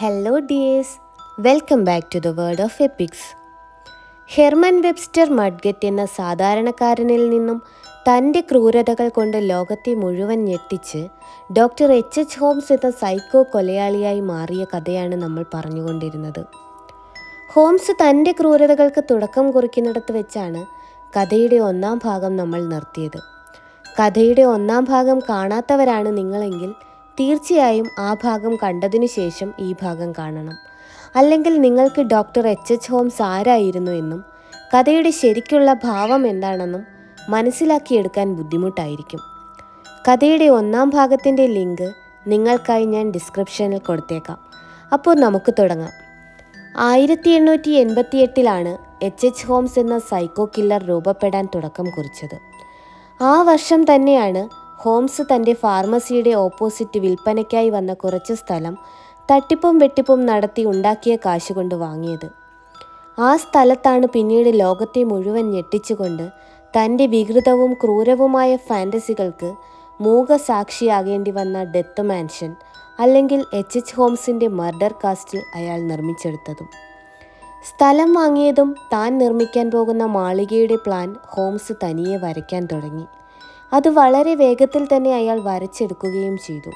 Hello dears welcome back to the world of epics Herman Webster Mudgett എന്ന സാധാരണക്കാരനിൽ നിന്നും തന്റെ ക്രൂരതകൾ കൊണ്ട് ലോകത്തെ മുഴുവൻ ഞെട്ടിച്ച് ഡോക്ടർ എച്ച് എച്ച് ഹോംസ് എന്ന സൈക്കോ കൊലയാളിയായി മാറിയ കഥയാണ് നമ്മൾ പറഞ്ഞുകൊണ്ടിരുന്നത്. ഹോംസ് തന്റെ ക്രൂരതകൾക്ക് തുടക്കം കുറിക്കുന്നിടത്ത് വെച്ചാണ് കഥയുടെ ഒന്നാം ഭാഗം നമ്മൾ നിർത്തിയത്. കഥയുടെ ഒന്നാം ഭാഗം കാണാത്തവരാണ് നിങ്ങളെങ്കിൽ തീർച്ചയായും ആ ഭാഗം കണ്ടതിനു ശേഷം ഈ ഭാഗം കാണണം. അല്ലെങ്കിൽ നിങ്ങൾക്ക് ഡോക്ടർ എച്ച് എച്ച് ഹോംസ് ആരായിരുന്നു എന്നും കഥയുടെ ശരിക്കുള്ള ഭാവം എന്താണെന്നും മനസ്സിലാക്കിയെടുക്കാൻ ബുദ്ധിമുട്ടായിരിക്കും. കഥയുടെ ഒന്നാം ഭാഗത്തിന്റെ ലിങ്ക് നിങ്ങൾക്കായി ഞാൻ ഡിസ്ക്രിപ്ഷനിൽ കൊടുത്തേക്കാം. അപ്പോൾ നമുക്ക് തുടങ്ങാം. ആയിരത്തി എണ്ണൂറ്റി എൺപത്തി എട്ടിലാണ് എച്ച് എച്ച് ഹോംസ് എന്ന സൈക്കോ കില്ലർ രൂപപ്പെടാൻ തുടക്കം കുറിച്ചത്. ആ വർഷം തന്നെയാണ് ഹോംസ് തന്റെ ഫാർമസിയുടെ ഓപ്പോസിറ്റ് വിൽപ്പനയ്ക്കായി വന്ന കുറച്ച് സ്ഥലം തട്ടിപ്പും വെട്ടിപ്പും നടത്തി ഉണ്ടാക്കിയ കാശ് കൊണ്ട് വാങ്ങിയത്. ആ സ്ഥലത്താണ് പിന്നീട് ലോകത്തെ മുഴുവൻ ഞെട്ടിച്ചുകൊണ്ട് തന്റെ വികൃതവും ക്രൂരവുമായ ഫാന്റസികൾക്ക് മൂകസാക്ഷിയാകേണ്ടി വന്ന ഡെത്ത് മാൻഷൻ അല്ലെങ്കിൽ എച്ച് എച്ച് ഹോംസിന്റെ മർഡർ കാസ്റ്റിൽ അയാൾ നിർമ്മിച്ചെടുത്തതും. സ്ഥലം വാങ്ങിയതും താൻ നിർമ്മിക്കാൻ പോകുന്ന മാളികയുടെ പ്ലാൻ ഹോംസ് തനിയെ വരയ്ക്കാൻ തുടങ്ങി. അത് വളരെ വേഗത്തിൽ തന്നെ അയാൾ വരച്ചെടുക്കുകയും ചെയ്തു.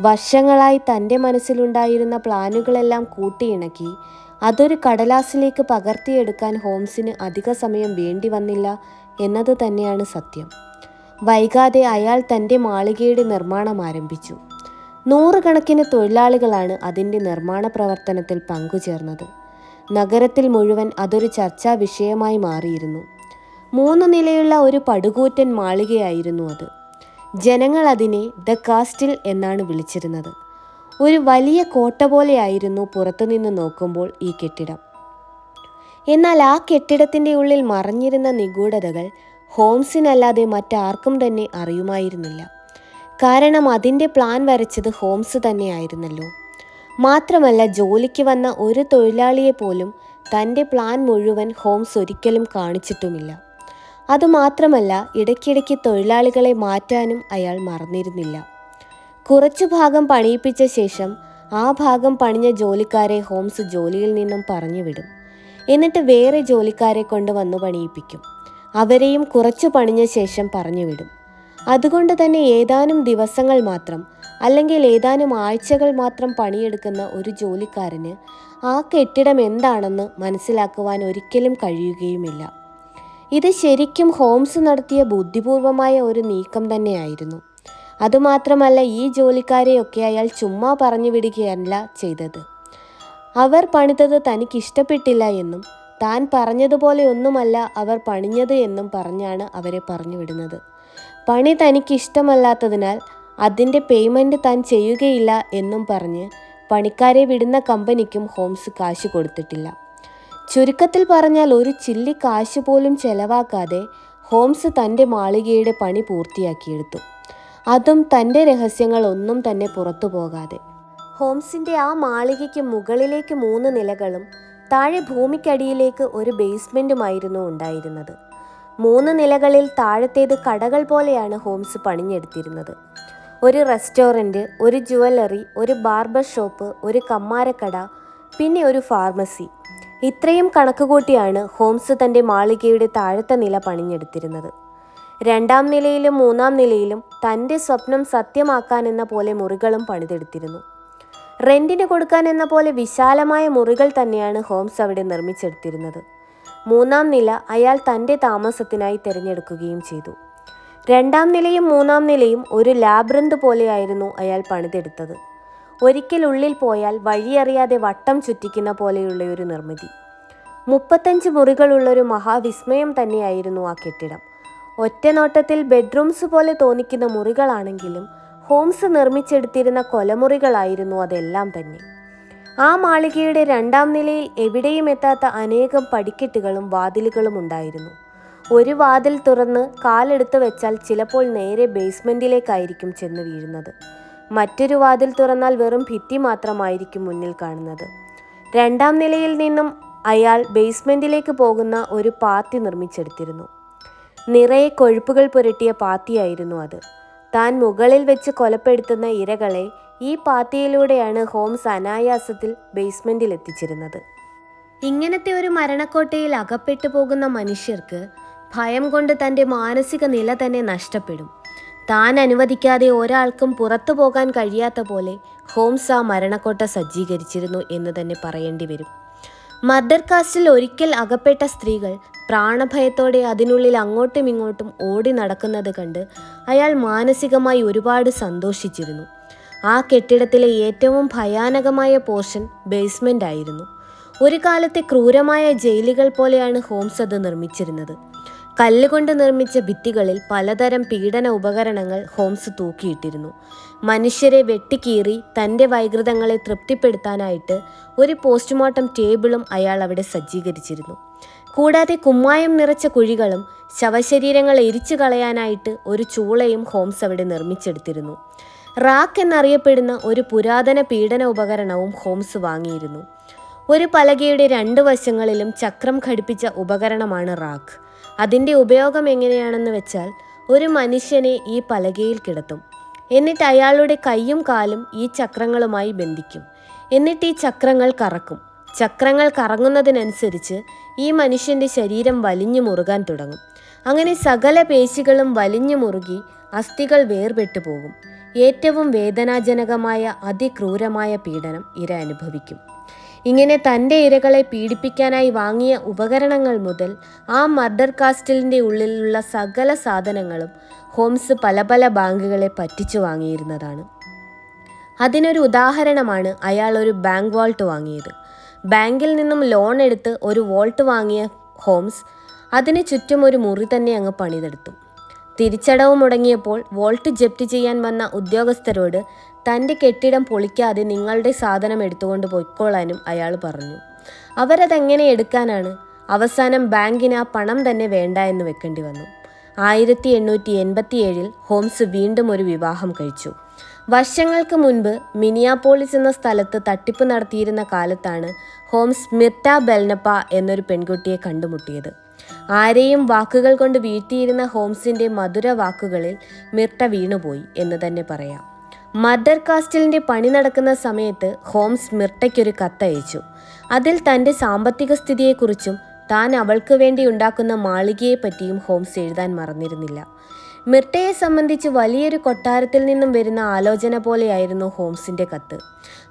വർഷങ്ങളായി തന്റെ മനസ്സിലുണ്ടായിരുന്ന പ്ലാനുകളെല്ലാം കൂട്ടിയിണക്കി. അതൊരു കടലാസിലേക്ക് പകർത്തിയെടുക്കാൻ ഹോംസിന് അധിക സമയം വേണ്ടി വന്നില്ല എന്നത് തന്നെയാണ് സത്യം. വൈകാതെ അയാൾ തന്റെ മാളികയുടെ നിർമ്മാണം ആരംഭിച്ചു. നൂറുകണക്കിന് തൊഴിലാളികളാണ് അതിന്റെ നിർമ്മാണ പ്രവർത്തനത്തിൽ പങ്കുചേർന്നത്. നഗരത്തിൽ മുഴുവൻ അതൊരു ചർച്ചാ വിഷയമായി മാറിയിരുന്നു. മൂന്ന് നിലയുള്ള ഒരു പടുകൂറ്റൻ മാളികയായിരുന്നു അത്. ജനങ്ങൾ അതിനെ ദ കാസ്റ്റിൽ എന്നാണ് വിളിച്ചിരുന്നത്. ഒരു വലിയ കോട്ട പോലെയായിരുന്നു പുറത്തുനിന്ന് നോക്കുമ്പോൾ ഈ കെട്ടിടം. എന്നാൽ ആ കെട്ടിടത്തിന്റെ ഉള്ളിൽ മറഞ്ഞിരുന്ന നിഗൂഢതകൾ ഹോംസിനല്ലാതെ മറ്റാർക്കും തന്നെ അറിയുമായിരുന്നില്ല. കാരണം അതിന്റെ പ്ലാൻ വരച്ചത് ഹോംസ് തന്നെയായിരുന്നല്ലോ. മാത്രമല്ല ജോലിക്ക് വന്ന ഒരു തൊഴിലാളിയെ പോലും തന്റെ പ്ലാൻ മുഴുവൻ ഹോംസ് ഒരിക്കലും കാണിച്ചിട്ടുമില്ല. അതുമാത്രമല്ല ഇടയ്ക്കിടയ്ക്ക് തൊഴിലാളികളെ മാറ്റാനും അയാൾ മറന്നിരുന്നില്ല. കുറച്ചു ഭാഗം പണിയിപ്പിച്ച ശേഷം ആ ഭാഗം പണിഞ്ഞ ജോലിക്കാരെ ഹോംസ് ജോലിയിൽ നിന്നും പറഞ്ഞു വിടും എന്നിട്ട് വേറെ ജോലിക്കാരെ കൊണ്ട് വന്ന് പണിയിപ്പിക്കും. അവരെയും കുറച്ചു പണിഞ്ഞ ശേഷം പറഞ്ഞു വിടും അതുകൊണ്ട് തന്നെ ഏതാനും ദിവസങ്ങൾ മാത്രം അല്ലെങ്കിൽ ഏതാനും ആഴ്ചകൾ മാത്രം പണിയെടുക്കുന്ന ഒരു ജോലിക്കാരന് ആ കെട്ടിടം എന്താണെന്ന് മനസ്സിലാക്കുവാൻ ഒരിക്കലും കഴിയുകയുമില്ല. ഇത് ശരിക്കും ഹോംസ് നടത്തിയ ബുദ്ധിപൂർവമായ ഒരു നീക്കം തന്നെയായിരുന്നു. അതുമാത്രമല്ല ഈ ജോലിക്കാരെയൊക്കെ അയാൾ ചുമ്മാ പറഞ്ഞു വിടുകയല്ല ചെയ്തത്. അവർ പണിതത് തനിക്കിഷ്ടപ്പെട്ടില്ല എന്നും താൻ പറഞ്ഞതുപോലെ ഒന്നുമല്ല അവർ പണിഞ്ഞത് എന്നും പറഞ്ഞാണ് അവരെ പറഞ്ഞു വിടുന്നത്. പണി തനിക്കിഷ്ടമല്ലാത്തതിനാൽ അതിന്റെ പേയ്മെന്റ് താൻ ചെയ്യുകയില്ല എന്നും പറഞ്ഞ് പണിക്കാരെ വിടുന്ന കമ്പനിക്കും ഹോംസ് കാശ് കൊടുത്തിട്ടില്ല. ചുരുക്കത്തിൽ പറഞ്ഞാൽ ഒരു ചില്ലി കാശ് പോലും ചെലവാക്കാതെ ഹോംസ് തന്റെ മാളികയുടെ പണി പൂർത്തിയാക്കിയെടുത്തു. അതും തന്റെ രഹസ്യങ്ങൾ ഒന്നും തന്നെ പുറത്തു പോകാതെ. ഹോംസിന്റെ ആ മാളികയ്ക്ക് മുകളിലേക്ക് മൂന്ന് നിലകളും താഴെ ഭൂമിക്കടിയിലേക്ക് ഒരു ബേസ്മെന്റുമായിരുന്നു ഉണ്ടായിരുന്നത്. മൂന്ന് നിലകളിൽ താഴത്തേത് കടകൾ പോലെയാണ് ഹോംസ് പണിഞ്ഞെടുത്തിരുന്നത്. ഒരു റെസ്റ്റോറന്റ് ഒരു ജുവല്ലറി ഒരു ബാർബർ ഷോപ്പ് ഒരു കമ്മാരക്കട പിന്നെ ഒരു ഫാർമസി. ഇത്രയും കണക്കുകൂട്ടിയാണ് ഹോംസ് തന്റെ മാളികയുടെ താഴത്തെ നില പണിഞ്ഞെടുത്തിരുന്നത്. രണ്ടാം നിലയിലും മൂന്നാം നിലയിലും തന്റെ സ്വപ്നം സത്യമാക്കാനെന്ന പോലെ മുറികളും പണിതെടുത്തിരുന്നു. റെന്റിന് കൊടുക്കാൻ എന്ന പോലെ വിശാലമായ മുറികൾ തന്നെയാണ് ഹോംസ് അവിടെ നിർമ്മിച്ചെടുത്തിരുന്നത്. മൂന്നാം നില അയാൾ തന്റെ താമസത്തിനായി തിരഞ്ഞെടുക്കുകയും ചെയ്തു. രണ്ടാം നിലയും മൂന്നാം നിലയും ഒരു ലാബ്രന്ത് പോലെയായിരുന്നു അയാൾ പണിതെടുത്തത്. ഒരിക്കൽ ഉള്ളിൽ പോയാൽ വഴിയറിയാതെ വട്ടം ചുറ്റിക്കുന്ന പോലെയുള്ള ഒരു നിർമ്മിതി. മുപ്പത്തഞ്ച് മുറികളുള്ളൊരു മഹാവിസ്മയം തന്നെയായിരുന്നു ആ കെട്ടിടം. ഒറ്റ നോട്ടത്തിൽ ബെഡ്റൂംസ് പോലെ തോന്നിക്കുന്ന മുറികളാണെങ്കിലും ഹോംസ് നിർമ്മിച്ചെടുത്തിരുന്ന കൊലമുറികളായിരുന്നു അതെല്ലാം തന്നെ. ആ മാളികയുടെ രണ്ടാം നിലയിൽ എവിടെയും എത്താത്ത അനേകം പടിക്കെട്ടുകളും വാതിലുകളും ഉണ്ടായിരുന്നു. ഒരു വാതിൽ തുറന്ന് കാലെടുത്ത് വെച്ചാൽ ചിലപ്പോൾ നേരെ ബേസ്മെന്റിലേക്കായിരിക്കും ചെന്ന് വീഴുന്നത്. മറ്റൊരു വാതിൽ തുറന്നാൽ വെറും ഭിത്തി മാത്രമായിരിക്കും മുന്നിൽ കാണുന്നത്. രണ്ടാം നിലയിൽ നിന്നും അയാൾ ബേസ്മെന്റിലേക്ക് പോകുന്ന ഒരു പാത്തി നിർമ്മിച്ചെടുത്തിരുന്നു. നിറയെ കൊഴുപ്പുകൾ പുരട്ടിയ പാത്തിയായിരുന്നു അത്. താൻ മുകളിൽ വെച്ച് കൊലപ്പെടുത്തുന്ന ഇരകളെ ഈ പാത്തിയിലൂടെയാണ് ഹോംസ് അനായാസത്തിൽ ബേസ്മെന്റിൽ എത്തിച്ചിരുന്നത്. ഇങ്ങനത്തെ ഒരു മരണക്കോട്ടയിൽ അകപ്പെട്ടു പോകുന്ന മനുഷ്യർക്ക് ഭയം കൊണ്ട് തന്റെ മാനസിക നില തന്നെ നഷ്ടപ്പെടും. താൻ അനുവദിക്കാതെ ഒരാൾക്കും പുറത്തു പോകാൻ കഴിയാത്ത പോലെ ഹോംസ് ആ മരണക്കോട്ട സജ്ജീകരിച്ചിരുന്നു എന്ന് തന്നെ പറയേണ്ടി വരും. മർഡർ കാസ്റ്റിൽ ഒരിക്കൽ അകപ്പെട്ട സ്ത്രീകൾ പ്രാണഭയത്തോടെ അതിനുള്ളിൽ അങ്ങോട്ടും ഇങ്ങോട്ടും ഓടി നടക്കുന്നത് കണ്ട് അയാൾ മാനസികമായി ഒരുപാട് സന്തോഷിച്ചിരുന്നു. ആ കെട്ടിടത്തിലെ ഏറ്റവും ഭയാനകമായ പോർഷൻ ബേസ്മെന്റ് ആയിരുന്നു. ഒരു കാലത്തെ ക്രൂരമായ ജയിലുകൾ പോലെയാണ് ഹോംസ് അത് നിർമ്മിച്ചിരുന്നത്. കല്ലുകൊണ്ട് നിർമ്മിച്ച ഭിത്തികളിൽ പലതരം പീഡന ഉപകരണങ്ങൾ ഹോംസ് തൂക്കിയിട്ടിരുന്നു. മനുഷ്യരെ വെട്ടിക്കീറി തന്റെ വൈകൃതങ്ങളെ തൃപ്തിപ്പെടുത്താനായിട്ട് ഒരു പോസ്റ്റ്മോർട്ടം ടേബിളും അയാൾ അവിടെ സജ്ജീകരിച്ചിരുന്നു. കൂടാതെ കുമ്മായം നിറച്ച കുഴികളും ശവശരീരങ്ങൾ എരിച്ചു കളയാനായിട്ട് ഒരു ചൂളയും ഹോംസ് അവിടെ നിർമ്മിച്ചെടുത്തിരുന്നു. റാക്ക് എന്നറിയപ്പെടുന്ന ഒരു പുരാതന പീഡന ഉപകരണവും ഹോംസ് വാങ്ങിയിരുന്നു. ഒരു പലകയുടെ രണ്ട് വശങ്ങളിലും ചക്രം ഘടിപ്പിച്ച ഉപകരണമാണ് റാക്ക്. അതിന്റെ ഉപയോഗം എങ്ങനെയാണെന്ന് വെച്ചാൽ ഒരു മനുഷ്യനെ ഈ പലകയിൽ കിടത്തും. എന്നിട്ട് അയാളുടെ കൈയും കാലും ഈ ചക്രങ്ങളുമായി ബന്ധിക്കും. എന്നിട്ട് ഈ ചക്രങ്ങൾ കറക്കും. ചക്രങ്ങൾ കറങ്ങുന്നതിനനുസരിച്ച് ഈ മനുഷ്യന്റെ ശരീരം വലിഞ്ഞു മുറുകാൻ തുടങ്ങും. അങ്ങനെ സകല പേശികളും വലിഞ്ഞു മുറുകി അസ്ഥികൾ വേർപെട്ടു പോകും. ഏറ്റവും വേദനാജനകമായ അതിക്രൂരമായ പീഡനം ഇര അനുഭവിക്കും. ഇങ്ങനെ തന്റെ ഇരകളെ പീഡിപ്പിക്കാനായി വാങ്ങിയ ഉപകരണങ്ങൾ മുതൽ ആ മർഡർ കാസ്റ്റിലിന്റെ ഉള്ളിലുള്ള സകല സാധനങ്ങളും ഹോംസ് പല പല ബാങ്കുകളെ പറ്റിച്ചു വാങ്ങിയിരുന്നതാണ്. അതിനൊരു ഉദാഹരണമാണ് അയാൾ ഒരു ബാങ്ക് വോൾട്ട് വാങ്ങിയത്. ബാങ്കിൽ നിന്നും ലോൺ എടുത്ത് ഒരു വോൾട്ട് വാങ്ങിയ ഹോംസ് അതിന് ചുറ്റും ഒരു മുറി തന്നെ അങ്ങ് പണിതെടുത്തു. തിരിച്ചടവ് മുടങ്ങിയപ്പോൾ വോൾട്ട് ജപ്തി ചെയ്യാൻ വന്ന ഉദ്യോഗസ്ഥരോട് തന്റെ കെട്ടിടം പൊളിക്കാതെ നിങ്ങളുടെ സാധനം എടുത്തുകൊണ്ട് പൊയ്ക്കോളാനും അയാൾ പറഞ്ഞു. അവരതെങ്ങനെ എടുക്കാനാണ്? അവസാനം ബാങ്കിന് ആ പണം തന്നെ വേണ്ട എന്ന് വെക്കേണ്ടി വന്നു. ആയിരത്തി എണ്ണൂറ്റി എൺപത്തിയേഴിൽ ഹോംസ് വീണ്ടും ഒരു വിവാഹം കഴിച്ചു. വർഷങ്ങൾക്ക് മുൻപ് മിനിയാപോളിസ് എന്ന സ്ഥലത്ത് തട്ടിപ്പ് നടത്തിയിരുന്ന കാലത്താണ് ഹോംസ് മിർട്ട ബെൽനപ്പ എന്നൊരു പെൺകുട്ടിയെ കണ്ടുമുട്ടിയത്. ആരെയും വാക്കുകൾ കൊണ്ട് വീഴ്ത്തിയിരുന്ന ഹോംസിന്റെ മധുര വാക്കുകളിൽ മിർട്ട വീണുപോയി എന്ന് തന്നെ പറയാം. മദർ കാസ്റ്റലിന്റെ പണി നടക്കുന്ന സമയത്ത് ഹോംസ് മിർട്ടയ്ക്കൊരു കത്തയച്ചു. അതിൽ തന്റെ സാമ്പത്തിക സ്ഥിതിയെക്കുറിച്ചും താൻ അവൾക്ക് വേണ്ടി ഉണ്ടാക്കുന്ന മാളികയെപ്പറ്റിയും ഹോംസ് എഴുതാൻ മറന്നിരുന്നില്ല. മിർട്ടയെ സംബന്ധിച്ച് വലിയൊരു കൊട്ടാരത്തിൽ നിന്നും വരുന്ന ആലോചന പോലെയായിരുന്നു ഹോംസിന്റെ കത്ത്.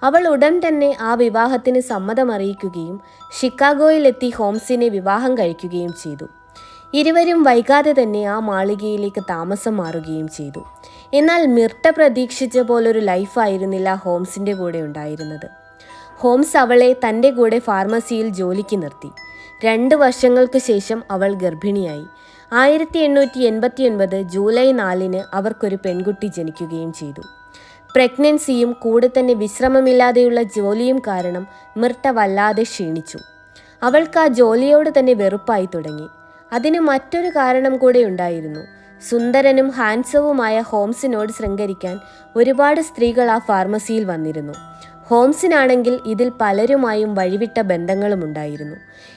അവൾ ഉടൻ തന്നെ ആ വിവാഹത്തിന് സമ്മതമറിയിക്കുകയും ഷിക്കാഗോയിലെത്തി ഹോംസിനെ വിവാഹം കഴിക്കുകയും ചെയ്തു. ഇരുവരും വൈകാതെ തന്നെ ആ മാളികയിലേക്ക് താമസം മാറുകയും ചെയ്തു. എന്നാൽ മിർട്ട പ്രതീക്ഷിച്ച പോലൊരു ലൈഫായിരുന്നില്ല ഹോംസിന്റെ കൂടെ ഉണ്ടായിരുന്നത്. ഹോംസ് അവളെ തന്റെ കൂടെ ഫാർമസിയിൽ ജോലിക്ക് നിർത്തി. രണ്ട് വർഷങ്ങൾക്ക് ശേഷം അവൾ ഗർഭിണിയായി. ആയിരത്തി എണ്ണൂറ്റി എൺപത്തി ഒൻപത് ജൂലൈ നാലിന് അവർക്കൊരു പെൺകുട്ടി ജനിക്കുകയും ചെയ്തു. പ്രഗ്നൻസിയും കൂടെ തന്നെ വിശ്രമമില്ലാതെയുള്ള ജോലിയും കാരണം മിർട്ട വല്ലാതെ ക്ഷീണിച്ചു. അവൾക്ക് ആ ജോലിയോട് തന്നെ വെറുപ്പായി തുടങ്ങി. അതിന് മറ്റൊരു കാരണം കൂടെ ഉണ്ടായിരുന്നു. സുന്ദരനും ഹാൻസവുമായ ഹോംസിനോട് ശൃംഗരിക്കാൻ ഒരുപാട് സ്ത്രീകൾ ആ ഫാർമസിയിൽ വന്നിരുന്നു. ഹോംസിനാണെങ്കിൽ ഇതിൽ പലരുമായും വഴിവിട്ട ബന്ധങ്ങളും ഉണ്ടായിരുന്നു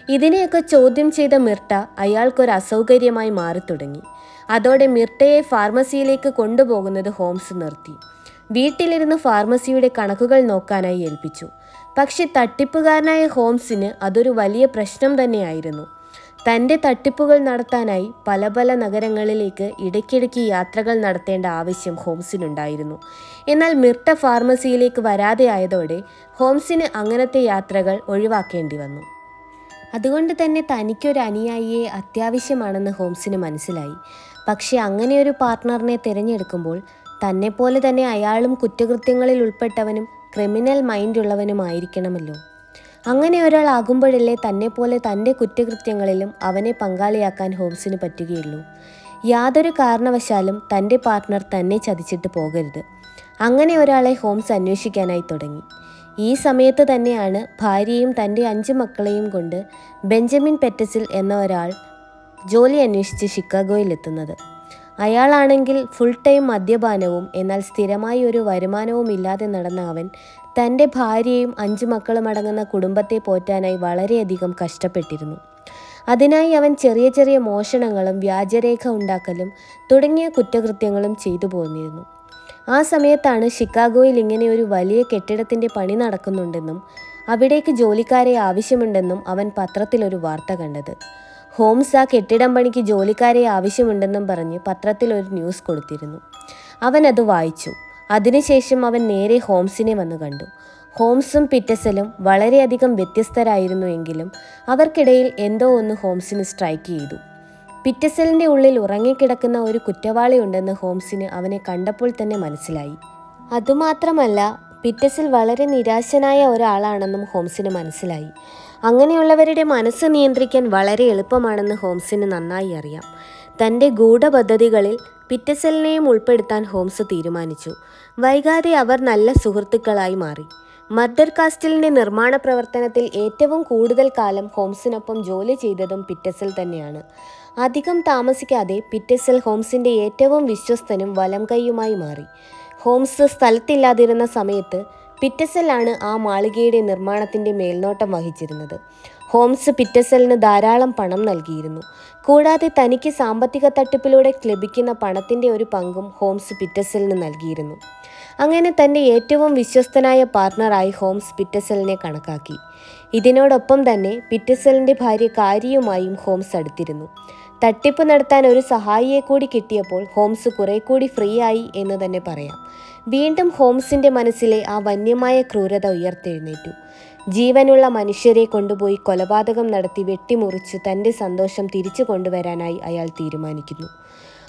ഇതിനെയൊക്കെ ചോദ്യം ചെയ്ത മിർട്ട അയാൾക്കൊരു അസൗകര്യമായി മാറി തുടങ്ങി അതോടെ മിർട്ടയെ ഫാർമസിയിലേക്ക് കൊണ്ടുപോകുന്നത് ഹോംസ് നിർത്തി. വീട്ടിലിരുന്ന് ഫാർമസിയുടെ കണക്കുകൾ നോക്കാനായി ഏൽപ്പിച്ചു. പക്ഷെ തട്ടിപ്പുകാരനായ ഹോംസിന് അതൊരു വലിയ പ്രശ്നം തന്നെയായിരുന്നു. തന്റെ തട്ടിപ്പുകൾ നടത്താനായി പല പല നഗരങ്ങളിലേക്ക് ഇടയ്ക്കിടയ്ക്ക് യാത്രകൾ നടത്തേണ്ട ആവശ്യം ഹോംസിനുണ്ടായിരുന്നു. എന്നാൽ മിർട്ട ഫാർമസിയിലേക്ക് വരാതെ ആയതോടെ ഹോംസിന് അങ്ങനത്തെ യാത്രകൾ ഒഴിവാക്കേണ്ടി വന്നു. അതുകൊണ്ട് തന്നെ തനിക്കൊരു അനുയായിയെ അത്യാവശ്യമാണെന്ന് ഹോംസിന് മനസ്സിലായി. പക്ഷേ അങ്ങനെയൊരു പാർട്ട്ണറിനെ തിരഞ്ഞെടുക്കുമ്പോൾ തന്നെപ്പോലെ തന്നെ അയാളും കുറ്റകൃത്യങ്ങളിൽ ഉൾപ്പെട്ടവനും ക്രിമിനൽ മൈൻഡ് ഉള്ളവനുമായിരിക്കണമല്ലോ അങ്ങനെ ഒരാളാകുമ്പോഴല്ലേ തന്നെ പോലെ തന്റെ കുറ്റകൃത്യങ്ങളിലും അവനെ പങ്കാളിയാക്കാൻ ഹോംസിന് പറ്റുകയുള്ളൂ. യാതൊരു കാരണവശാലും തന്റെ പാർട്ട്ണർ തന്നെ ചതിച്ചിട്ട് പോകരുത്. അങ്ങനെ ഒരാളെ ഹോംസ് അന്വേഷിക്കാനായി തുടങ്ങി. ഈ സമയത്ത് തന്നെയാണ് ഭാര്യയും തന്റെ അഞ്ച് മക്കളെയും കൊണ്ട് ബെഞ്ചമിൻ പെറ്റസിൽ എന്ന ഒരാൾ ജോലി അന്വേഷിച്ച് ഷിക്കാഗോയിലെത്തുന്നത് അയാളാണെങ്കിൽ ഫുൾ ടൈം മദ്യപാനവും എന്നാൽ സ്ഥിരമായി ഒരു വരുമാനവും ഇല്ലാതെ നടന്ന അവൻ തന്റെ ഭാര്യയും അഞ്ചു മക്കളും അടങ്ങുന്ന കുടുംബത്തെ പോറ്റാനായി വളരെയധികം കഷ്ടപ്പെട്ടിരുന്നു. അതിനായി അവൻ ചെറിയ ചെറിയ മോഷണങ്ങളും വ്യാജരേഖ ഉണ്ടാക്കലും തുടങ്ങിയ കുറ്റകൃത്യങ്ങളും ചെയ്തു പോന്നിരുന്നു. ആ സമയത്താണ് ഷിക്കാഗോയിൽ ഇങ്ങനെ ഒരു വലിയ കെട്ടിടത്തിന്റെ പണി നടക്കുന്നുണ്ടെന്നും അവിടേക്ക് ജോലിക്കാരെ ആവശ്യമുണ്ടെന്നും അവൻ പത്രത്തിലൊരു വാർത്ത കണ്ടത്. ഹോംസ് ആ കെട്ടിടം പണിക്ക് ജോലിക്കാരെ ആവശ്യമുണ്ടെന്നും പറഞ്ഞ് പത്രത്തിൽ ഒരു ന്യൂസ് കൊടുത്തിരുന്നു. അവൻ അത് വായിച്ചു. അതിനുശേഷം അവൻ നേരെ ഹോംസിനെ വന്നു കണ്ടു. ഹോംസും പിറ്റസലും വളരെയധികം വ്യത്യസ്തരായിരുന്നു എങ്കിലും അവർക്കിടയിൽ എന്തോ ഒന്ന് ഹോംസിന് സ്ട്രൈക്ക് ചെയ്തു. പിറ്റസലിന്റെ ഉള്ളിൽ ഉറങ്ങിക്കിടക്കുന്ന ഒരു കുറ്റവാളിയുണ്ടെന്ന് ഹോംസിന് അവനെ കണ്ടപ്പോൾ തന്നെ മനസ്സിലായി. അതുമാത്രമല്ല പിറ്റസൽ വളരെ നിരാശനായ ഒരാളാണെന്നും ഹോംസിന് മനസ്സിലായി. അങ്ങനെയുള്ളവരുടെ മനസ്സ് നിയന്ത്രിക്കാൻ വളരെ എളുപ്പമാണെന്ന് ഹോംസിന് നന്നായി അറിയാം. തന്റെ ഗൂഢപദ്ധതികളിൽ പിറ്റസലിനെയും ഉൾപ്പെടുത്താൻ ഹോംസ് തീരുമാനിച്ചു. വൈകാതെ അവർ നല്ല സുഹൃത്തുക്കളായി മാറി. മദർ കാസ്റ്റലിന്റെ നിർമ്മാണ പ്രവർത്തനത്തിൽ ഏറ്റവും കൂടുതൽ കാലം ഹോംസിനൊപ്പം ജോലി ചെയ്തതും പിറ്റസൽ തന്നെയാണ്. അധികം താമസിക്കാതെ പിറ്റസൽ ഹോംസിന്റെ ഏറ്റവും വിശ്വസ്തനും വലം കൈയുമായി മാറി. ഹോംസ് സ്ഥലത്തില്ലാതിരുന്ന സമയത്ത് പിറ്റസലാണ് ആ മാളികയുടെ നിർമ്മാണത്തിന്റെ മേൽനോട്ടം വഹിച്ചിരുന്നത്. ഹോംസ് പിറ്റസലിന് ധാരാളം പണം നൽകിയിരുന്നു. കൂടാതെ തനിക്ക് സാമ്പത്തിക തട്ടിപ്പിലൂടെ ലഭിക്കുന്ന പണത്തിന്റെ ഒരു പങ്കും ഹോംസ് പിറ്റസലിന് നൽകിയിരുന്നു. അങ്ങനെ തന്റെ ഏറ്റവും വിശ്വസ്തനായ പാർട്ണറായി ഹോംസ് പിറ്റസലിനെ കണക്കാക്കി. ഇതിനോടൊപ്പം തന്നെ പിറ്റസലിന്റെ ഭാര്യ കാരിയുമായും ഹോംസ് അടുത്തിരുന്നു. തട്ടിപ്പ് നടത്താൻ ഒരു സഹായിയെ കൂടി കിട്ടിയപ്പോൾ ഹോംസ് കുറെ കൂടി ഫ്രീ ആയി എന്ന് തന്നെ പറയാം. വീണ്ടും ഹോംസിന്റെ മനസ്സിലെ ആ വന്യമായ ക്രൂരത ഉയർത്തെഴുന്നേറ്റു. ജീവനുള്ള മനുഷ്യരെ കൊണ്ടുപോയി കൊലപാതകം നടത്തി വെട്ടിമുറിച്ച് തന്റെ സന്തോഷം തിരിച്ചു കൊണ്ടുവരാനായി അയാൾ തീരുമാനിക്കുന്നു.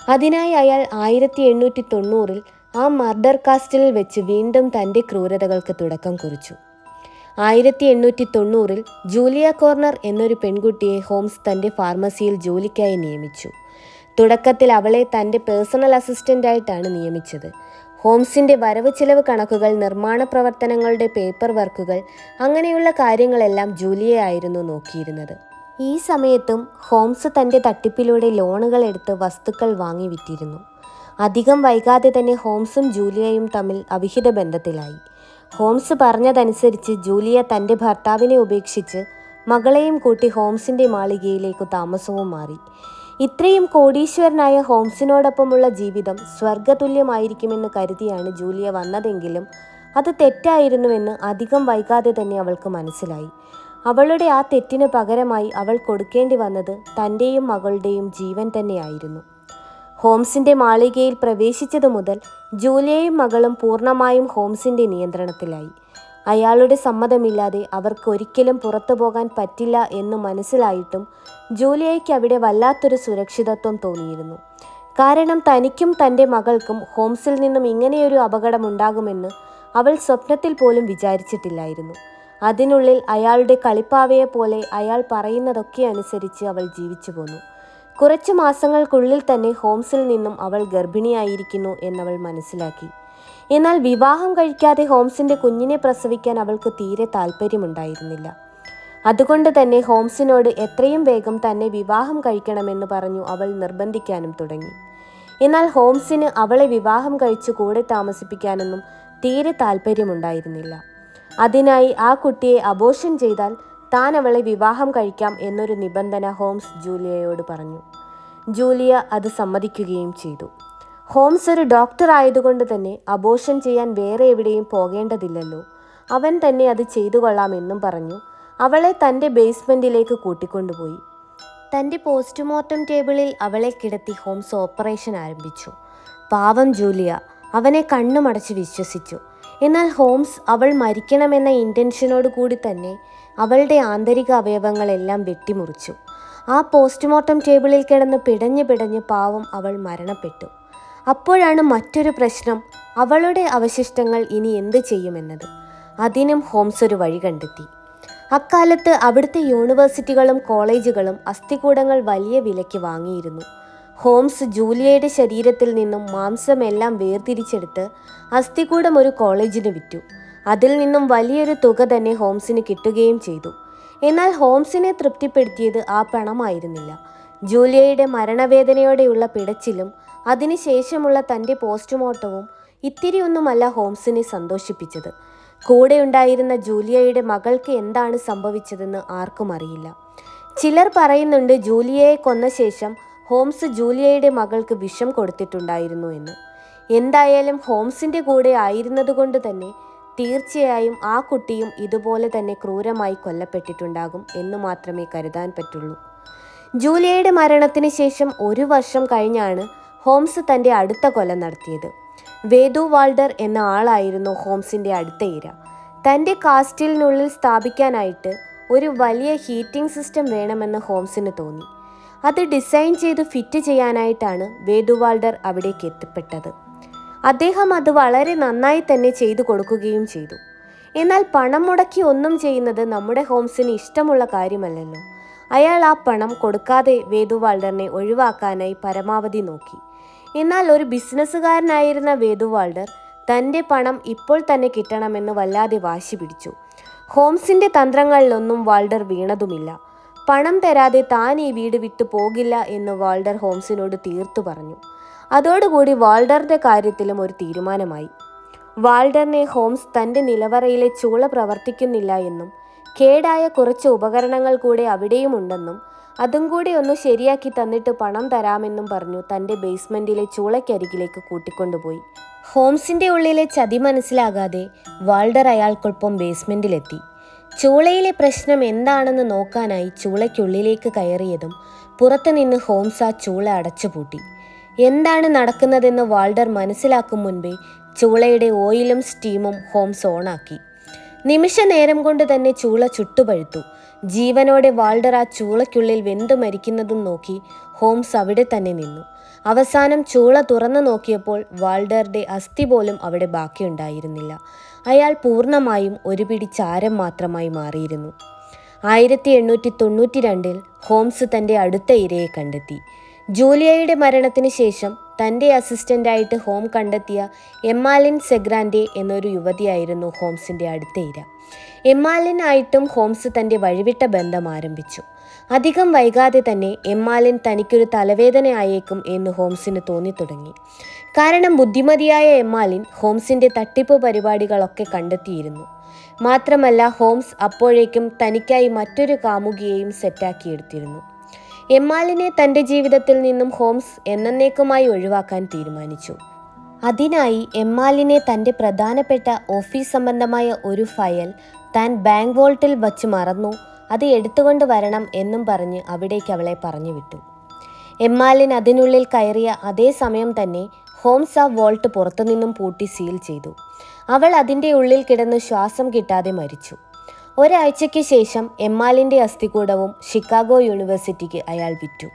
അതിനായി അയാൾ ആയിരത്തി എണ്ണൂറ്റി തൊണ്ണൂറിൽ ആ മർഡർ കാസ്റ്റിൽ വെച്ച് വീണ്ടും തന്റെ ക്രൂരതകൾക്ക് തുടക്കം കുറിച്ചു. ആയിരത്തി എണ്ണൂറ്റി തൊണ്ണൂറിൽ ജൂലിയ കോർണർ എന്നൊരു പെൺകുട്ടിയെ ഹോംസ് തന്റെ ഫാർമസിയിൽ ജോലിക്കായി നിയമിച്ചു. തുടക്കത്തിൽ അവളെ തന്റെ പേഴ്സണൽ അസിസ്റ്റന്റായിട്ടാണ് നിയമിച്ചത്. ഹോംസിന്റെ വരവ് ചിലവ് കണക്കുകൾ നിർമ്മാണ പ്രവർത്തനങ്ങളുടെ പേപ്പർ വർക്കുകൾ അങ്ങനെയുള്ള കാര്യങ്ങളെല്ലാം ജൂലിയെ ആയിരുന്നു നോക്കിയിരുന്നത്. ഈ സമയത്തും ഹോംസ് തന്റെ തട്ടിപ്പിലൂടെ ലോണുകൾ എടുത്ത് വസ്തുക്കൾ വാങ്ങി വിറ്റിരുന്നു. അധികം വൈകാതെ തന്നെ ഹോംസും ജൂലിയയും തമ്മിൽ അവിഹിത ബന്ധത്തിലായി. ഹോംസ് പറഞ്ഞതനുസരിച്ച് ജൂലിയ തന്റെ ഭർത്താവിനെ ഉപേക്ഷിച്ച് മകളെയും കൂട്ടി ഹോംസിന്റെ മാളികയിലേക്ക് താമസവും മാറി. ഇത്രയും കോടീശ്വരനായ ഹോംസിനോടൊപ്പമുള്ള ജീവിതം സ്വർഗതുല്യമായിരിക്കുമെന്ന് കരുതിയാണ് ജൂലിയ വന്നതെങ്കിലും അത് തെറ്റായിരുന്നുവെന്ന് അധികം വൈകാതെ തന്നെ അവൾക്ക് മനസ്സിലായി. അവളുടെ ആ തെറ്റിന് പകരമായി അവൾ കൊടുക്കേണ്ടി വന്നത് തന്റെയും മകളുടെയും ജീവൻ തന്നെയായിരുന്നു. ഹോംസിന്റെ മാളികയിൽ പ്രവേശിച്ചതു മുതൽ ജൂലിയയും മകളും പൂർണമായും ഹോംസിന്റെ നിയന്ത്രണത്തിലായി. അയാളുടെ സമ്മതമില്ലാതെ അവർക്ക് ഒരിക്കലും പുറത്തു പോകാൻ പറ്റില്ല എന്ന് മനസ്സിലായിട്ടും ജൂലിയയ്ക്ക് അവിടെ വല്ലാത്തൊരു സുരക്ഷിതത്വം തോന്നിയിരുന്നു. കാരണം തനിക്കും തന്റെ മകൾക്കും ഹോംസിൽ നിന്നും ഇങ്ങനെയൊരു അപകടം ഉണ്ടാകുമെന്ന് അവൾ സ്വപ്നത്തിൽ പോലും വിചാരിച്ചിട്ടില്ലായിരുന്നു. അതിനുള്ളിൽ അയാളുടെ കളിപ്പാവയെ പോലെ അയാൾ പറയുന്നതൊക്കെ അനുസരിച്ച് അവൾ ജീവിച്ചു പോന്നു കുറച്ചു മാസങ്ങൾക്കുള്ളിൽ തന്നെ ഹോംസിൽ നിന്നും അവൾ ഗർഭിണിയായിരിക്കുന്നു എന്നവൾ മനസ്സിലാക്കി. എന്നാൽ വിവാഹം കഴിക്കാതെ ഹോംസിന്റെ കുഞ്ഞിനെ പ്രസവിക്കാൻ അവൾക്ക് തീരെ താല്പര്യമുണ്ടായിരുന്നില്ല അതുകൊണ്ട് തന്നെ ഹോംസിനോട് എത്രയും വേഗം തന്നെ വിവാഹം കഴിക്കണമെന്ന് പറഞ്ഞു അവൾ നിർബന്ധിക്കാനും തുടങ്ങി. എന്നാൽ ഹോംസിന് അവളെ വിവാഹം കഴിച്ചു കൂടെ താമസിപ്പിക്കാനൊന്നും തീരെ താല്പര്യമുണ്ടായിരുന്നില്ല അതിനായി ആ കുട്ടിയെ അബോഷൻ ചെയ്താൽ താൻ അവളെ വിവാഹം കഴിക്കാം എന്നൊരു നിബന്ധന ഹോംസ് ജൂലിയയോട് പറഞ്ഞു. ജൂലിയ അത് സമ്മതിക്കുകയും ചെയ്തു. ഹോംസ് ഒരു ഡോക്ടർ ആയതുകൊണ്ട് തന്നെ അബോഷൻ ചെയ്യാൻ വേറെ എവിടെയും പോകേണ്ടതില്ലല്ലോ. അവൻ തന്നെ അത് ചെയ്തു കൊള്ളാമെന്നും പറഞ്ഞു. അവളെ തന്റെ ബേസ്മെന്റിലേക്ക് കൂട്ടിക്കൊണ്ടുപോയി. തന്റെ പോസ്റ്റ്മോർട്ടം ടേബിളിൽ അവളെ കിടത്തി ഹോംസ് ഓപ്പറേഷൻ ആരംഭിച്ചു. പാവം ജൂലിയ അവനെ കണ്ണുമടച്ച് വിശ്വസിച്ചു. എന്നാൽ ഹോംസ് അവൾ മരിക്കണമെന്ന ഇന്റൻഷനോട് കൂടി തന്നെ അവളുടെ ആന്തരിക അവയവങ്ങളെല്ലാം വെട്ടിമുറിച്ചു. ആ പോസ്റ്റ്മോർട്ടം ടേബിളിൽ കിടന്ന് പിടഞ്ഞ് പിടഞ്ഞ് പാവം അവൾ മരണപ്പെട്ടു. അപ്പോഴാണ് മറ്റൊരു പ്രശ്നം അവളുടെ അവശിഷ്ടങ്ങൾ ഇനി എന്ത് ചെയ്യുമെന്നത്. അതിനും ഹോംസ് ഒരു വഴി കണ്ടെത്തി. അക്കാലത്ത് അവിടുത്തെ യൂണിവേഴ്സിറ്റികളും കോളേജുകളും അസ്ഥികൂടങ്ങൾ വലിയ വിലയ്ക്ക് വാങ്ങിയിരുന്നു. ഹോംസ് ജൂലിയയുടെ ശരീരത്തിൽ നിന്നും മാംസമെല്ലാം വേർതിരിച്ചെടുത്ത് അസ്ഥികൂടം ഒരു കോളേജിന് വിറ്റു. അതിൽ നിന്നും വലിയൊരു തുക തന്നെ ഹോംസിന് കിട്ടുകയും ചെയ്തു. എന്നാൽ ഹോംസിനെ തൃപ്തിപ്പെടുത്തിയത് ആ പണമായിരുന്നില്ല. ജൂലിയയുടെ മരണവേദനയോടെയുള്ള പിടച്ചിലും അതിനുശേഷമുള്ള തന്റെ പോസ്റ്റ്മോർട്ടവും ഇത്തിരിയൊന്നുമല്ല ഹോംസിനെ സന്തോഷിപ്പിച്ചത്. കൂടെ ഉണ്ടായിരുന്ന ജൂലിയയുടെ മകൾക്ക് എന്താണ് സംഭവിച്ചതെന്ന് ആർക്കും അറിയില്ല. ചിലർ പറയുന്നുണ്ട് ജൂലിയയെ കൊന്ന ശേഷം ഹോംസ് ജൂലിയയുടെ മകൾക്ക് വിഷം കൊടുത്തിട്ടുണ്ടായിരുന്നു എന്ന്. എന്തായാലും ഹോംസിന്റെ കൂടെ ആയിരുന്നതുകൊണ്ട് തന്നെ തീർച്ചയായും ആ കുട്ടിയും ഇതുപോലെ തന്നെ ക്രൂരമായി കൊല്ലപ്പെട്ടിട്ടുണ്ടാകും എന്ന് മാത്രമേ കരുതാൻ പറ്റുള്ളൂ. ജൂലിയയുടെ മരണത്തിന് ശേഷം ഒരു വർഷം കഴിഞ്ഞാണ് ഹോംസ് തന്റെ അടുത്ത കൊല നടത്തിയത്. വേദു വാൾഡർ എന്ന ആളായിരുന്നു ഹോംസിന്റെ അടുത്ത ഇര. തന്റെ കാസ്റ്റിലിനുള്ളിൽ സ്ഥാപിക്കാനായിട്ട് ഒരു വലിയ ഹീറ്റിംഗ് സിസ്റ്റം വേണമെന്ന് ഹോംസിന് തോന്നി. അത് ഡിസൈൻ ചെയ്ത് ഫിറ്റ് ചെയ്യാനായിട്ടാണ് വേദുവാൾഡർ അവിടേക്ക് എത്തിപ്പെട്ടത്. അദ്ദേഹം അത് വളരെ നന്നായി തന്നെ ചെയ്തു കൊടുക്കുകയും ചെയ്തു. എന്നാൽ പണം മുടക്കി ഒന്നും ചെയ്യുന്നത് നമ്മുടെ ഹോംസിന് ഇഷ്ടമുള്ള കാര്യമല്ലല്ലോ. അയാൾ ആ പണം കൊടുക്കാതെ വേദുവാൾഡറിനെ ഒഴിവാക്കാനായി പരമാവധി നോക്കി. എന്നാൽ ഒരു ബിസിനസ്സുകാരനായിരുന്ന വേദുവാൾഡർ തന്റെ പണം ഇപ്പോൾ തന്നെ കിട്ടണമെന്ന് വല്ലാതെ വാശി പിടിച്ചു. ഹോംസിന്റെ തന്ത്രങ്ങളിലൊന്നും വാൾഡർ വീണതുമില്ല. പണം തരാതെ താൻ ഈ വീട് വിട്ടു പോകില്ല എന്ന് വാൾഡർ ഹോംസിനോട് തീർത്തു പറഞ്ഞു. അതോടുകൂടി വാൾഡറിന്റെ കാര്യത്തിലും ഒരു തീരുമാനമായി. വാൾഡറിനെ ഹോംസ് തന്റെ നിലവറയിലെ ചൂള പ്രവർത്തിക്കുന്നില്ല എന്നും കേടായ കുറച്ച് ഉപകരണങ്ങൾ കൂടെ അവിടെയും ഉണ്ടെന്നും അതും കൂടി ഒന്ന് ശരിയാക്കി തന്നിട്ട് പണം തരാമെന്നും പറഞ്ഞു തന്റെ ബേസ്മെന്റിലെ ചൂളയ്ക്കരികിലേക്ക് കൂട്ടിക്കൊണ്ടുപോയി. ഹോംസിന്റെ ഉള്ളിലെ ചതി മനസ്സിലാകാതെ വാൾഡർ അയാൾക്കൊപ്പം ബേസ്മെന്റിലെത്തി ചൂളയിലെ പ്രശ്നം എന്താണെന്ന് നോക്കാനായി ചൂളയ്ക്കുള്ളിലേക്ക് കയറിയതും പുറത്തുനിന്ന് ഹോംസ് ചൂള അടച്ചുപൂട്ടി. എന്താണ് നടക്കുന്നതെന്ന് വാൾഡർ മനസ്സിലാക്കും മുൻപേ ചൂളയുടെ ഓയിലും സ്റ്റീമും ഹോംസ് ഓണാക്കി. നിമിഷ നേരം കൊണ്ട് തന്നെ ചൂള ചുട്ടുപഴുത്തു. ജീവനോടെ വാൾഡർ ആ ചൂളയ്ക്കുള്ളിൽ വെന്തു മരിക്കുന്നതും നോക്കി ഹോംസ് അവിടെ തന്നെ നിന്നു. അവസാനം ചൂള തുറന്നു നോക്കിയപ്പോൾ വാൾഡറുടെ അസ്ഥി പോലും അവിടെ ബാക്കിയുണ്ടായിരുന്നില്ല. അയാൾ പൂർണമായും ഒരു പിടി ചാരം മാത്രമായി മാറിയിരുന്നു. ആയിരത്തി എണ്ണൂറ്റി തൊണ്ണൂറ്റി രണ്ടിൽ ഹോംസ് തന്റെ അടുത്ത ഇരയെ കണ്ടെത്തി. ജൂലിയയുടെ മരണത്തിന് ശേഷം തന്റെ അസിസ്റ്റന്റായിട്ട് ഹോം കണ്ടെത്തിയ എമ്മാലിൻ സെഗ്രാൻഡെ എന്നൊരു യുവതിയായിരുന്നു ഹോംസിന്റെ അടുത്ത ഇര. എമ്മാലിൻ ആയിട്ടും ഹോംസ് തന്റെ വഴിവിട്ട ബന്ധം ആരംഭിച്ചു. അധികം വൈകാതെ തന്നെ എമ്മാലിൻ തനിക്കൊരു തലവേദന ആയേക്കും എന്ന് ഹോംസിന് തോന്നിത്തുടങ്ങി. കാരണം ബുദ്ധിമതിയായ എമ്മാലിൻ ഹോംസിന്റെ തട്ടിപ്പ് പരിപാടികളൊക്കെ കണ്ടെത്തിയിരുന്നു. മാത്രമല്ല ഹോംസ് അപ്പോഴേക്കും തനിക്കായി മറ്റൊരു കാമുകിയെയും സെറ്റാക്കിയെടുത്തിരുന്നു. എമ്മാലിനെ തന്റെ ജീവിതത്തിൽ നിന്നും ഹോംസ് എന്നേക്കുമായി ഒഴിവാക്കാൻ തീരുമാനിച്ചു. അതിനായി എമ്മാലിനെ തന്റെ പ്രധാനപ്പെട്ട ഓഫീസ് സംബന്ധമായ ഒരു ഫയൽ താൻ ബാങ്ക് വോൾട്ടിൽ വച്ച് മറന്നു. അത് എടുത്തുകൊണ്ട് വരണം എന്നും പറഞ്ഞ് അവിടേക്ക് അവളെ പറഞ്ഞു വിട്ടു എമ്മാലിൻ അതിനുള്ളിൽ കയറിയ അതേ സമയം തന്നെ ഹോംസ് ആ വോൾട്ട് പുറത്തുനിന്നും പൂട്ടി സീൽ ചെയ്തു. അവൾ അതിന്റെ ഉള്ളിൽ കിടന്ന് ശ്വാസം കിട്ടാതെ മരിച്ചു. ഒരാഴ്ചയ്ക്ക് ശേഷം എമ്മാലിന്റെ അസ്ഥികൂടവും ഷിക്കാഗോ യൂണിവേഴ്സിറ്റിക്ക് അയാൾ വിറ്റു.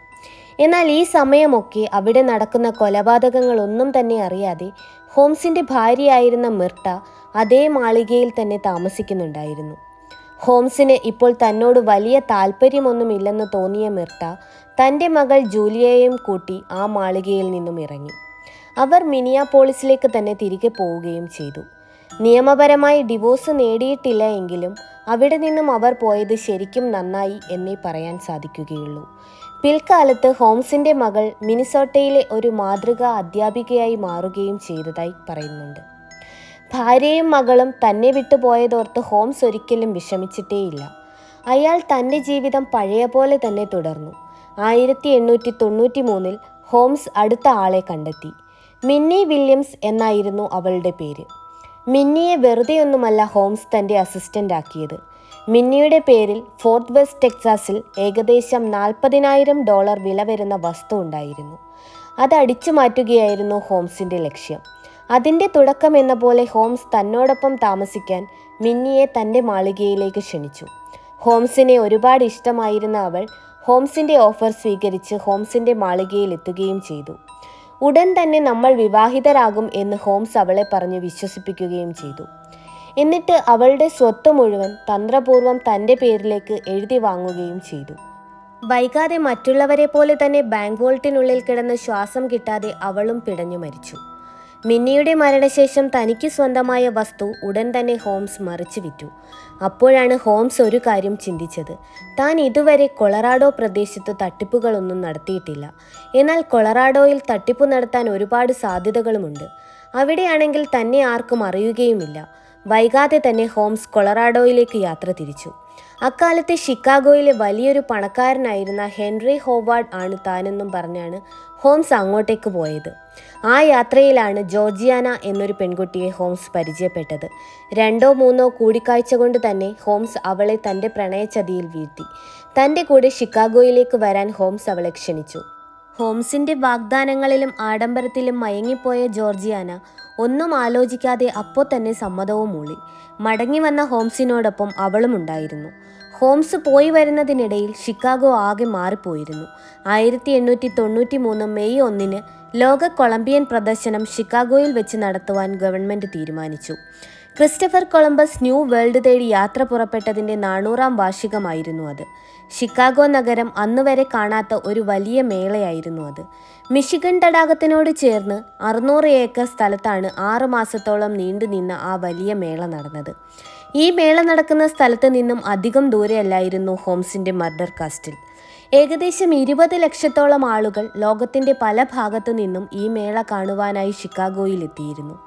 എന്നാൽ ഈ സമയമൊക്കെ അവിടെ നടക്കുന്ന കൊലപാതകങ്ങളൊന്നും തന്നെ അറിയാതെ ഹോംസിന്റെ ഭാര്യയായിരുന്ന മിർട്ട അതേ മാളികയിൽ തന്നെ താമസിക്കുന്നുണ്ടായിരുന്നു. ഹോംസിന് ഇപ്പോൾ തന്നോട് വലിയ താല്പര്യമൊന്നുമില്ലെന്ന് തോന്നിയ മിർത്ത തന്റെ മകൾ ജൂലിയയെയും കൂട്ടി ആ മാളികയിൽ നിന്നും ഇറങ്ങി. അവർ മിനിയാപോളിസിലേക്ക് തന്നെ തിരികെ പോവുകയും ചെയ്തു. നിയമപരമായി ഡിവോഴ്സ് നേടിയിട്ടില്ല എങ്കിലും അവിടെ നിന്നും അവർ പോയത് ശരിക്കും നന്നായി എന്നേ പറയാൻ സാധിക്കുകയുള്ളൂ. പിൽക്കാലത്ത് ഹോംസിന്റെ മകൾ മിനിസോട്ടയിലെ ഒരു മാതൃകാ അധ്യാപികയായി മാറുകയും ചെയ്തതായി പറയുന്നുണ്ട്. ഭാര്യയും മകളും തന്നെ വിട്ടുപോയതോർത്ത് ഹോംസ് ഒരിക്കലും വിഷമിച്ചിട്ടേയില്ല. അയാൾ തന്റെ ജീവിതം പഴയ പോലെ തന്നെ തുടർന്നു. ആയിരത്തി എണ്ണൂറ്റി തൊണ്ണൂറ്റി മൂന്നിൽ ഹോംസ് അടുത്ത ആളെ കണ്ടെത്തി. മിന്നി വില്യംസ് എന്നായിരുന്നു അവളുടെ പേര്. മിന്നിയെ വെറുതെയൊന്നുമല്ല ഹോംസ് തന്റെ അസിസ്റ്റന്റ് ആക്കിയത് മിന്നിയുടെ പേരിൽ ഫോർത്ത് വെസ്റ്റ് ടെക്സാസിൽ ഏകദേശം നാൽപ്പതിനായിരം ഡോളർ വില വരുന്ന വസ്തു ഉണ്ടായിരുന്നു. അത് അടിച്ചു മാറ്റുകയായിരുന്നു ഹോംസിന്റെ ലക്ഷ്യം. അതിന്റെ തുടക്കം എന്ന പോലെ ഹോംസ് തന്നോടൊപ്പം താമസിക്കാൻ മിന്നിയെ തന്റെ മാളികയിലേക്ക് ക്ഷണിച്ചു. ഹോംസിനെ ഒരുപാട് ഇഷ്ടമായിരുന്ന അവൾ ഹോംസിന്റെ ഓഫർ സ്വീകരിച്ച് ഹോംസിന്റെ മാളികയിൽ എത്തുകയും ചെയ്തു. ഉടൻ തന്നെ നമ്മൾ വിവാഹിതരാകും എന്ന് ഹോംസ് അവളെ പറഞ്ഞ് വിശ്വസിപ്പിക്കുകയും ചെയ്തു. എന്നിട്ട് അവളുടെ സ്വത്ത് മുഴുവൻ തന്ത്രപൂർവം തന്റെ പേരിലേക്ക് എഴുതി വാങ്ങുകയും ചെയ്തു. വൈകാതെ മറ്റുള്ളവരെ പോലെ തന്നെ ബാങ്ക് വോൾട്ടിനുള്ളിൽ കിടന്ന് ശ്വാസം കിട്ടാതെ അവളും പിടഞ്ഞു മരിച്ചു. മിന്നിയുടെ മരണശേഷം തനിക്ക് സ്വന്തമായ വസ്തു ഉടൻ തന്നെ ഹോംസ് മറിച്ചു വിറ്റു. അപ്പോഴാണ് ഹോംസ് ഒരു കാര്യം ചിന്തിച്ചത്. താൻ ഇതുവരെ കൊളറാഡോ പ്രദേശത്ത് തട്ടിപ്പുകളൊന്നും നടത്തിയിട്ടില്ല. എന്നാൽ കൊളറാഡോയിൽ തട്ടിപ്പ് നടത്താൻ ഒരുപാട് സാധ്യതകളുമുണ്ട്. അവിടെയാണെങ്കിൽ തന്നെ ആർക്കും അറിയുകയുമില്ല. വൈകാതെ തന്നെ ഹോംസ് കൊളറാഡോയിലേക്ക് യാത്ര തിരിച്ചു. അക്കാലത്തെ ഷിക്കാഗോയിലെ വലിയൊരു പണക്കാരനായിരുന്ന ഹെൻറി ഹോവാർഡ് ആണ് താനെന്നും പറഞ്ഞാണ് ഹോംസ് അങ്ങോട്ടേക്ക് പോയത്. ആ യാത്രയിലാണ് ജോർജിയാന എന്നൊരു പെൺകുട്ടിയെ ഹോംസ് പരിചയപ്പെട്ടത്. രണ്ടോ മൂന്നോ കൂടിക്കാഴ്ച കൊണ്ട് തന്നെ ഹോംസ് അവളെ തന്റെ പ്രണയചതിയിൽ വീഴ്ത്തി. തന്റെ കൂടെ ഷിക്കാഗോയിലേക്ക് വരാൻ ഹോംസ് അവളെ ക്ഷണിച്ചു. ഹോംസിന്റെ വാഗ്ദാനങ്ങളിലും ആഡംബരത്തിലും മയങ്ങിപ്പോയ ജോർജിയാന ഒന്നും ആലോചിക്കാതെ അപ്പോൾ തന്നെ സമ്മതവും മൂളി. മടങ്ങി വന്ന ഹോംസിനോടൊപ്പം അവളും ഉണ്ടായിരുന്നു. ഹോംസ് പോയി വരുന്നതിനിടയിൽ ഷിക്കാഗോ ആകെ മാറിപ്പോയിരുന്നു. ആയിരത്തി എണ്ണൂറ്റി തൊണ്ണൂറ്റി മൂന്ന് മെയ് ഒന്നിന് ലോക കൊളംബിയൻ പ്രദർശനം ഷിക്കാഗോയിൽ വെച്ച് നടത്തുവാൻ ഗവൺമെന്റ് തീരുമാനിച്ചു. ക്രിസ്റ്റഫർ കൊളംബസ് ന്യൂ വേൾഡ് തേടി യാത്ര പുറപ്പെട്ടതിന്റെ നാനൂറാം വാർഷികമായിരുന്നു അത്. ഷിക്കാഗോ നഗരം അന്നുവരെ കാണാത്ത ഒരു വലിയ മേളയായിരുന്നു അത്. മിഷിഗൺ തടാകത്തിനോട് ചേർന്ന് അറുന്നൂറ് ഏക്കർ സ്ഥലത്താണ് ആറ് മാസത്തോളം നീണ്ടുനിന്ന ആ വലിയ മേള നടന്നത്. ഈ മേള നടക്കുന്ന സ്ഥലത്ത് നിന്നും അധികം ദൂരെയല്ലായിരുന്നു ഹോംസിന്റെ മർഡർ കാസ്റ്റിൽ. ഏകദേശം ഇരുപത് ലക്ഷത്തോളം ആളുകൾ ലോകത്തിന്റെ പല ഭാഗത്തു നിന്നും ഈ മേള കാണുവാനായി ഷിക്കാഗോയിൽ എത്തിയിരുന്നു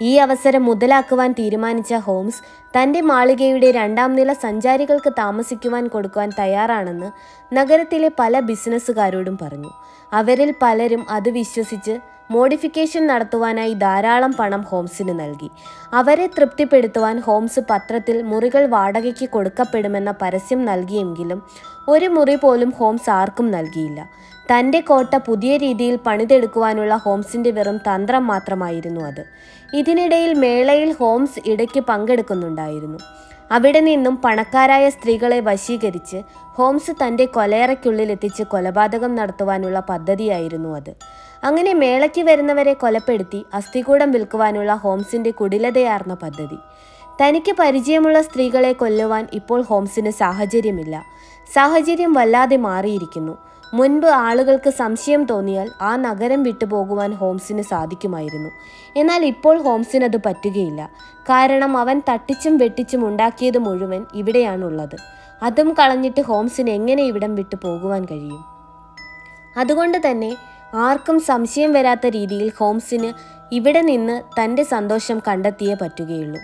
ഈ അവസരം മുതലാക്കുവാൻ തീരുമാനിച്ച ഹോംസ് തന്റെ മാളികയുടെ രണ്ടാം നില സഞ്ചാരികൾക്ക് താമസിക്കുവാൻ കൊടുക്കുവാൻ തയ്യാറാണെന്ന് നഗരത്തിലെ പല ബിസിനസ്സുകാരോടും പറഞ്ഞു. അവരിൽ പലരും അത് വിശ്വസിച്ച് മോഡിഫിക്കേഷൻ നടത്തുവാനായി ധാരാളം പണം ഹോംസിന് നൽകി. അവരെ തൃപ്തിപ്പെടുത്തുവാൻ ഹോംസ് പത്രത്തിൽ മുറികൾ വാടകയ്ക്ക് കൊടുക്കപ്പെടുമെന്ന പരസ്യം നൽകിയെങ്കിലും ഒരു മുറി പോലും ഹോംസ് ആർക്കും നൽകിയില്ല. തന്റെ കോട്ട പുതിയ രീതിയിൽ പണിതെടുക്കുവാനുള്ള ഹോംസിന്റെ വെറും തന്ത്രം മാത്രമായിരുന്നു അത്. ഇതിനിടയിൽ മേളയിൽ ഹോംസ് ഇടയ്ക്ക് പങ്കെടുക്കുന്നുണ്ടായിരുന്നു. അവിടെ നിന്നും പണക്കാരായ സ്ത്രീകളെ വശീകരിച്ച് ഹോംസ് തന്റെ കൊലയറയ്ക്കുള്ളിൽ എത്തിച്ച് കൊലപാതകം നടത്തുവാനുള്ള പദ്ധതിയായിരുന്നു അത്. അങ്ങനെ മേളയ്ക്ക് വരുന്നവരെ കൊലപ്പെടുത്തി അസ്ഥികൂടം വിൽക്കുവാനുള്ള ഹോംസിന്റെ കുടിലതയാർന്ന പദ്ധതി. തനിക്ക് പരിചയമുള്ള സ്ത്രീകളെ കൊല്ലുവാൻ ഇപ്പോൾ ഹോംസിന് സാഹചര്യമില്ല. സാഹചര്യം വല്ലാതെ മാറിയിരിക്കുന്നു. മുൻപ് ആളുകൾക്ക് സംശയം തോന്നിയാൽ ആ നഗരം വിട്ടുപോകുവാൻ ഹോംസിന് സാധിക്കുമായിരുന്നു. എന്നാൽ ഇപ്പോൾ ഹോംസിന് അത് പറ്റുകയില്ല. കാരണം അവൻ തട്ടിച്ചും വെട്ടിച്ചും ഉണ്ടാക്കിയത് മുഴുവൻ ഇവിടെയാണുള്ളത്. അതും കളഞ്ഞിട്ട് ഹോംസിന് എങ്ങനെ ഇവിടം വിട്ടു പോകുവാൻ കഴിയും? അതുകൊണ്ട് തന്നെ ആർക്കും സംശയം വരാത്ത രീതിയിൽ ഹോംസിന് ഇവിടെ നിന്ന് തന്റെ സന്തോഷം കണ്ടെത്തിയേ പറ്റുകയുള്ളൂ.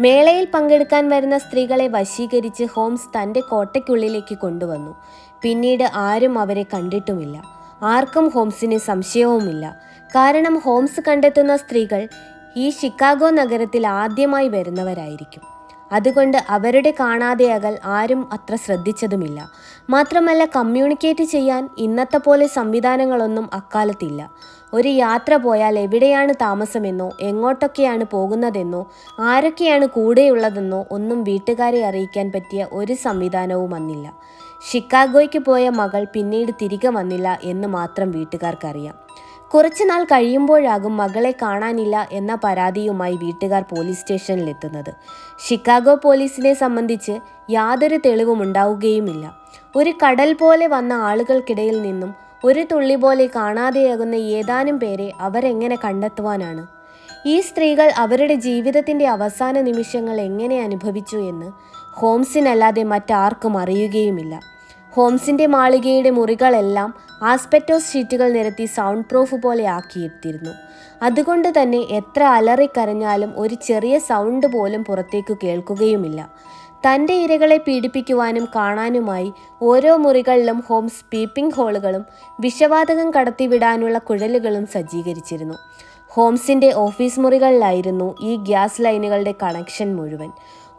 മേളയിൽ പങ്കെടുക്കാൻ വരുന്ന സ്ത്രീകളെ വശീകരിച്ച് ഹോംസ് തന്റെ കോട്ടയ്ക്കുള്ളിലേക്ക് കൊണ്ടുവന്നു. പിന്നീട് ആരും അവരെ കണ്ടിട്ടുമില്ല. ആർക്കും ഹോംസിന് സംശയവുമില്ല. കാരണം ഹോംസ് കണ്ടെത്തുന്ന സ്ത്രീകൾ ഈ ഷിക്കാഗോ നഗരത്തിൽ ആദ്യമായി വരുന്നവരായിരിക്കും. അതുകൊണ്ട് അവരുടെ കാണാതെയകൽ ആരും അത്ര ശ്രദ്ധിച്ചതുമില്ല. മാത്രമല്ല കമ്മ്യൂണിക്കേറ്റ് ചെയ്യാൻ ഇന്നത്തെ പോലെ സംവിധാനങ്ങളൊന്നും അക്കാലത്തില്ല. ഒരു യാത്ര പോയാൽ എവിടെയാണ് താമസമെന്നോ എങ്ങോട്ടൊക്കെയാണ് പോകുന്നതെന്നോ ആരൊക്കെയാണ് കൂടെയുള്ളതെന്നോ ഒന്നും വീട്ടുകാരെ അറിയിക്കാൻ പറ്റിയ ഒരു സംവിധാനവും അന്നില്ല. ഷിക്കാഗോയ്ക്ക് പോയ മകൾ പിന്നീട് തിരികെ വന്നില്ല എന്ന് മാത്രം വീട്ടുകാർക്കറിയാം. കുറച്ചുനാൾ കഴിയുമ്പോഴാകും മകളെ കാണാനില്ല എന്ന പരാതിയുമായി വീട്ടുകാർ പോലീസ് സ്റ്റേഷനിലെത്തുന്നത്. ഷിക്കാഗോ പോലീസിനെ സംബന്ധിച്ച് യാതൊരു തെളിവും ഉണ്ടാവുകയുമില്ല. ഒരു കടൽ പോലെ വന്ന ആളുകൾക്കിടയിൽ നിന്നും ഒരു തുള്ളി പോലെ കാണാതെയാകുന്ന ഏതാനും പേരെ അവരെങ്ങനെ കണ്ടെത്തുവാനാണ്? ഈ സ്ത്രീകൾ അവരുടെ ജീവിതത്തിന്റെ അവസാന നിമിഷങ്ങൾ എങ്ങനെ അനുഭവിച്ചു എന്ന് ഹോംസിനല്ലാതെ മറ്റാർക്കും അറിയുകയുമില്ല. ഹോംസിന്റെ മാളികയുടെ മുറികളെല്ലാം ആസ്പെറ്റോസ് ഷീറ്റുകൾ നിരത്തി സൗണ്ട് പ്രൂഫ് പോലെ ആക്കിയിട്ടിരുന്നു അതുകൊണ്ട് തന്നെ എത്ര അലറിക്കരഞ്ഞാലും ഒരു ചെറിയ സൗണ്ട് പോലും പുറത്തേക്ക് കേൾക്കുകയുമില്ല. തന്റെ ഇരകളെ പീഡിപ്പിക്കുവാനും കാണാനുമായി ഓരോ മുറികളിലും ഹോംസ് പീപ്പിംഗ് ഹോളുകളും വിഷവാതകം കടത്തിവിടാനുള്ള കുഴലുകളും സജ്ജീകരിച്ചിരുന്നു. ഹോംസിന്റെ ഓഫീസ് മുറികളിലായിരുന്നു ഈ ഗ്യാസ് ലൈനുകളുടെ കണക്ഷൻ മുഴുവൻ.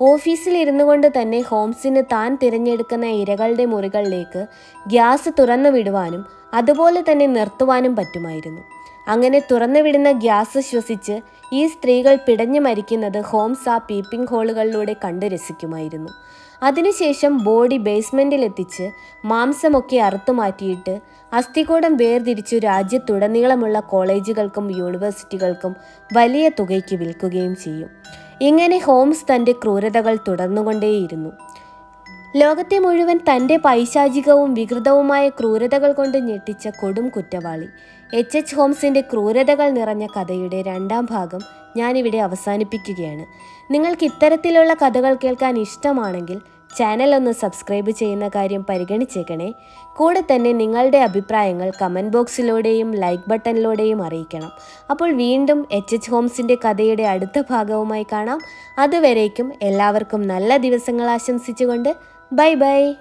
ഓഫീസിൽ ഇരുന്നു കൊണ്ട് തന്നെ ഹോംസിന് താൻ തിരഞ്ഞെടുക്കുന്ന ഇരകളുടെ മുറികളിലേക്ക് ഗ്യാസ് തുറന്നു വിടുവാനും അതുപോലെ തന്നെ നിർത്തുവാനും പറ്റുമായിരുന്നു. അങ്ങനെ തുറന്നു വിടുന്ന ഗ്യാസ് ശ്വസിച്ച് ഈ സ്ത്രീകൾ പിടഞ്ഞു മരിക്കുന്നത് ഹോംസ് ആ പീപ്പിംഗ് ഹോളുകളിലൂടെ കണ്ടു രസിക്കുമായിരുന്നു. അതിനുശേഷം ബോഡി ബേസ്മെന്റിലെത്തിച്ച് മാംസമൊക്കെ അറുത്തു മാറ്റിയിട്ട് അസ്ഥികൂടം വേർതിരിച്ചു രാജ്യത്തുടനീളമുള്ള കോളേജുകൾക്കും യൂണിവേഴ്സിറ്റികൾക്കും വലിയ തുകയ്ക്ക് വിൽക്കുകയും ചെയ്യും. ഇങ്ങനെ ഹോംസ് തന്റെ ക്രൂരതകൾ തുടർന്നുകൊണ്ടേയിരുന്നു. ലോകത്തെ മുഴുവൻ തന്റെ പൈശാചികവും വികൃതവുമായ ക്രൂരതകൾ കൊണ്ട് ഞെട്ടിച്ച കൊടും കുറ്റവാളി. എച്ച്. എച്ച്. ഹോംസിന്റെ ക്രൂരതകൾ നിറഞ്ഞ കഥയുടെ രണ്ടാം ഭാഗം ഞാനിവിടെ അവസാനിപ്പിക്കുകയാണ്. നിങ്ങൾക്ക് ഇത്തരത്തിലുള്ള കഥകൾ കേൾക്കാൻ ഇഷ്ടമാണെങ്കിൽ ചാനൽ ഒന്ന് സബ്സ്ക്രൈബ് ചെയ്യുന്ന കാര്യം പരിഗണിച്ചേക്കണേ. കൂടെ തന്നെ നിങ്ങളുടെ അഭിപ്രായങ്ങൾ കമന്റ് ബോക്സിലൂടെയും ലൈക്ക് ബട്ടണിലൂടെയും അറിയിക്കണം. അപ്പോൾ വീണ്ടും എച്ച് എച്ച് ഹോംസിന്റെ കഥയുടെ അടുത്ത ഭാഗവുമായി കാണാം. അതുവരേക്കും എല്ലാവർക്കും നല്ല ദിവസങ്ങൾ ആശംസിച്ചുകൊണ്ട് ബൈ ബൈ.